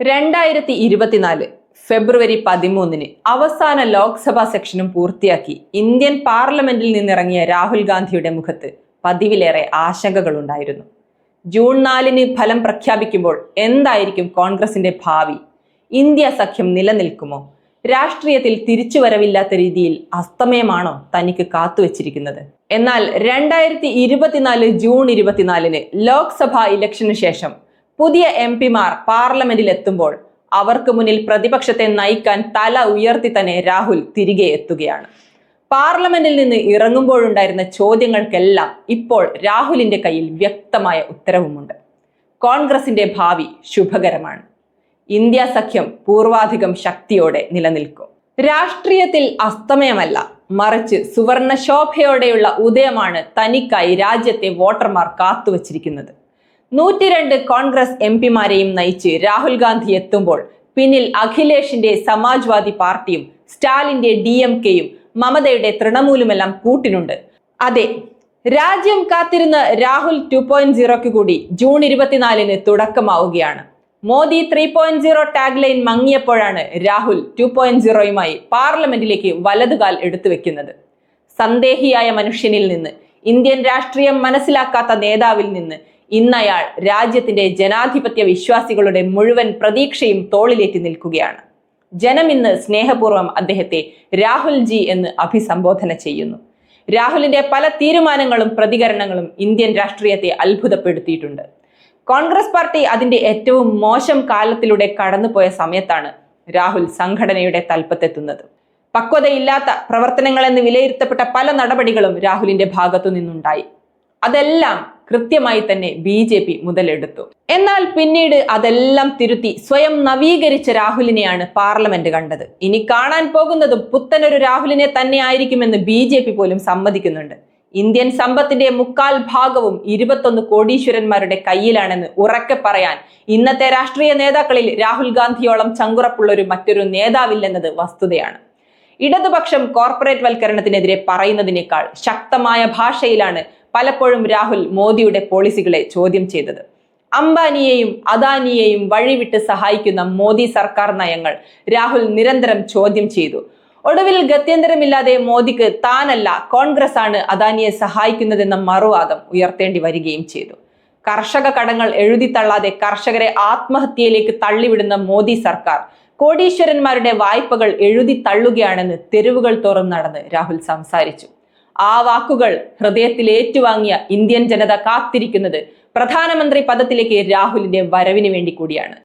രണ്ടായിരത്തി ഇരുപത്തിനാല് ഫെബ്രുവരി പതിമൂന്നിന് അവസാന ലോക്സഭാ സെക്ഷനും പൂർത്തിയാക്കി ഇന്ത്യൻ പാർലമെന്റിൽ നിന്നിറങ്ങിയ രാഹുൽ ഗാന്ധിയുടെ മുഖത്ത് പതിവിലേറെ ആശങ്കകളുണ്ടായിരുന്നു. ജൂൺ നാലിന് ഫലം പ്രഖ്യാപിക്കുമ്പോൾ എന്തായിരിക്കും കോൺഗ്രസിന്റെ ഭാവി? ഇന്ത്യ സഖ്യം നിലനിൽക്കുമോ? രാഷ്ട്രീയത്തിൽ തിരിച്ചുവരവില്ലാത്ത രീതിയിൽ അസ്തമയമാണോ തനിക്ക് കാത്തുവച്ചിരിക്കുന്നത്? എന്നാൽ രണ്ടായിരത്തി ഇരുപത്തിനാല് ജൂൺ ഇരുപത്തിനാലിന് ലോക്സഭാ ഇലക്ഷന് ശേഷം പുതിയ എം പിമാർ പാർലമെന്റിൽ എത്തുമ്പോൾ അവർക്ക് മുന്നിൽ പ്രതിപക്ഷത്തെ നയിക്കാൻ തല ഉയർത്തി തന്നെ രാഹുൽ തിരികെ എത്തുകയാണ്. പാർലമെന്റിൽ നിന്ന് ഇറങ്ങുമ്പോഴുണ്ടായിരുന്ന ചോദ്യങ്ങൾക്കെല്ലാം ഇപ്പോൾ രാഹുലിന്റെ കയ്യിൽ വ്യക്തമായ ഉത്തരവുമുണ്ട്. കോൺഗ്രസിന്റെ ഭാവി ശുഭകരമാണ്. ഇന്ത്യ സഖ്യം പൂർവാധികം ശക്തിയോടെ നിലനിൽക്കും. രാഷ്ട്രീയത്തിൽ അസ്തമയമല്ല മറിച്ച് സുവർണ ശോഭയോടെയുള്ള ഉദയമാണ് തനിക്കായി രാജ്യത്തെ വോട്ടർമാർ കാത്തുവച്ചിരിക്കുന്നത്. നൂറ്റിരണ്ട് കോൺഗ്രസ് എം പിമാരെയും നയിച്ച് രാഹുൽ ഗാന്ധി എത്തുമ്പോൾ പിന്നിൽ അഖിലേഷിന്റെ സമാജ്വാദി പാർട്ടിയും സ്റ്റാലിന്റെ ഡി എം കെയും മമതയുടെ തൃണമൂലുമെല്ലാം കൂട്ടിനുണ്ട്. അതെ രാജ്യം കാത്തിരുന്ന രാഹുൽ ടു പോയിന്റ് സീറോയ്ക്ക് കൂടി ജൂൺ ഇരുപത്തിനാലിന് തുടക്കമാവുകയാണ്. Modi three point zero tag line മങ്ങിയപ്പോഴാണ് Rahul two point സീറോയുമായി പാർലമെന്റിലേക്ക് വലതുകാൽ എടുത്തു വെക്കുന്നത്. സന്ദേഹിയായ മനുഷ്യനിൽ നിന്ന് ഇന്ത്യൻ രാഷ്ട്രീയം മനസ്സിലാക്കാത്ത നേതാവിൽ നിന്ന് ഇന്നയാൾ രാജ്യത്തിന്റെ ജനാധിപത്യ വിശ്വാസികളുടെ മുഴുവൻ പ്രതീക്ഷയും തോളിലേറ്റി നിൽക്കുകയാണ്. ജനം ഇന്ന് സ്നേഹപൂർവം അദ്ദേഹത്തെ രാഹുൽ ജി എന്ന് അഭിസംബോധന ചെയ്യുന്നു. രാഹുലിന്റെ പല തീരുമാനങ്ങളും പ്രതികരണങ്ങളും ഇന്ത്യൻ രാഷ്ട്രീയത്തെ അത്ഭുതപ്പെടുത്തിയിട്ടുണ്ട്. കോൺഗ്രസ് പാർട്ടി അതിന്റെ ഏറ്റവും മോശം കാലത്തിലൂടെ കടന്നുപോയ സമയത്താണ് രാഹുൽ സംഘടനയുടെ തൽപ്പത്തെത്തുന്നത്. പക്വതയില്ലാത്ത പ്രവർത്തനങ്ങളെന്ന് വിലയിരുത്തപ്പെട്ട പല നടപടികളും രാഹുലിന്റെ ഭാഗത്തു നിന്നുണ്ടായി അതെല്ലാം കൃത്യമായി തന്നെ ബി ജെ പി മുതലെടുത്തു. എന്നാൽ പിന്നീട് അതെല്ലാം തിരുത്തി സ്വയം നവീകരിച്ച രാഹുലിനെയാണ് പാർലമെന്റ് കണ്ടത്. ഇനി കാണാൻ പോകുന്നതും പുത്തനൊരു രാഹുലിനെ തന്നെ ആയിരിക്കുമെന്ന് ബി ജെ പി പോലും സമ്മതിക്കുന്നുണ്ട്. ഇന്ത്യൻ സമ്പത്തിന്റെ മുക്കാൽ ഭാഗവും ഇരുപത്തൊന്ന് കോടീശ്വരന്മാരുടെ കയ്യിലാണെന്ന് ഉറക്കെ പറയാൻ ഇന്നത്തെ രാഷ്ട്രീയ നേതാക്കളിൽ രാഹുൽ ഗാന്ധിയോളം ചങ്കുറപ്പുള്ള ഒരു മറ്റൊരു നേതാവില്ലെന്നത് വസ്തുതയാണ്. ഇടതുപക്ഷം കോർപ്പറേറ്റ് വൽക്കരണത്തിനെതിരെ പറയുന്നതിനേക്കാൾ ശക്തമായ ഭാഷയിലാണ് പലപ്പോഴും രാഹുൽ മോദിയുടെ പോളിസികളെ ചോദ്യം ചെയ്തത്. അംബാനിയെയും അദാനിയെയും വഴിവിട്ട് സഹായിക്കുന്ന മോദി സർക്കാർ നയങ്ങൾ രാഹുൽ നിരന്തരം ചോദ്യം ചെയ്തു. ഒടുവിൽ ഗത്യന്തരമില്ലാതെ മോദിക്ക് താനല്ല കോൺഗ്രസ് ആണ് അദാനിയെ സഹായിക്കുന്നതെന്ന മറുവാദം ഉയർത്തേണ്ടി വരികയും ചെയ്തു. കർഷക കടങ്ങൾ എഴുതിത്തള്ളാതെ കർഷകരെ ആത്മഹത്യയിലേക്ക് തള്ളിവിടുന്ന മോദി സർക്കാർ കോടീശ്വരന്മാരുടെ വായ്പകൾ എഴുതി തള്ളുകയാണെന്ന് തെരുവുകൾ തോറും നടന്ന് രാഹുൽ സംസാരിച്ചു. ആ വാക്കുകൾ ഹൃദയത്തിൽ ഏറ്റുവാങ്ങിയ ഇന്ത്യൻ ജനത കാത്തിരിക്കുന്നത് പ്രധാനമന്ത്രി പദത്തിലേക്ക് രാഹുലിന്റെ വരവിന് വേണ്ടി കൂടിയാണ്.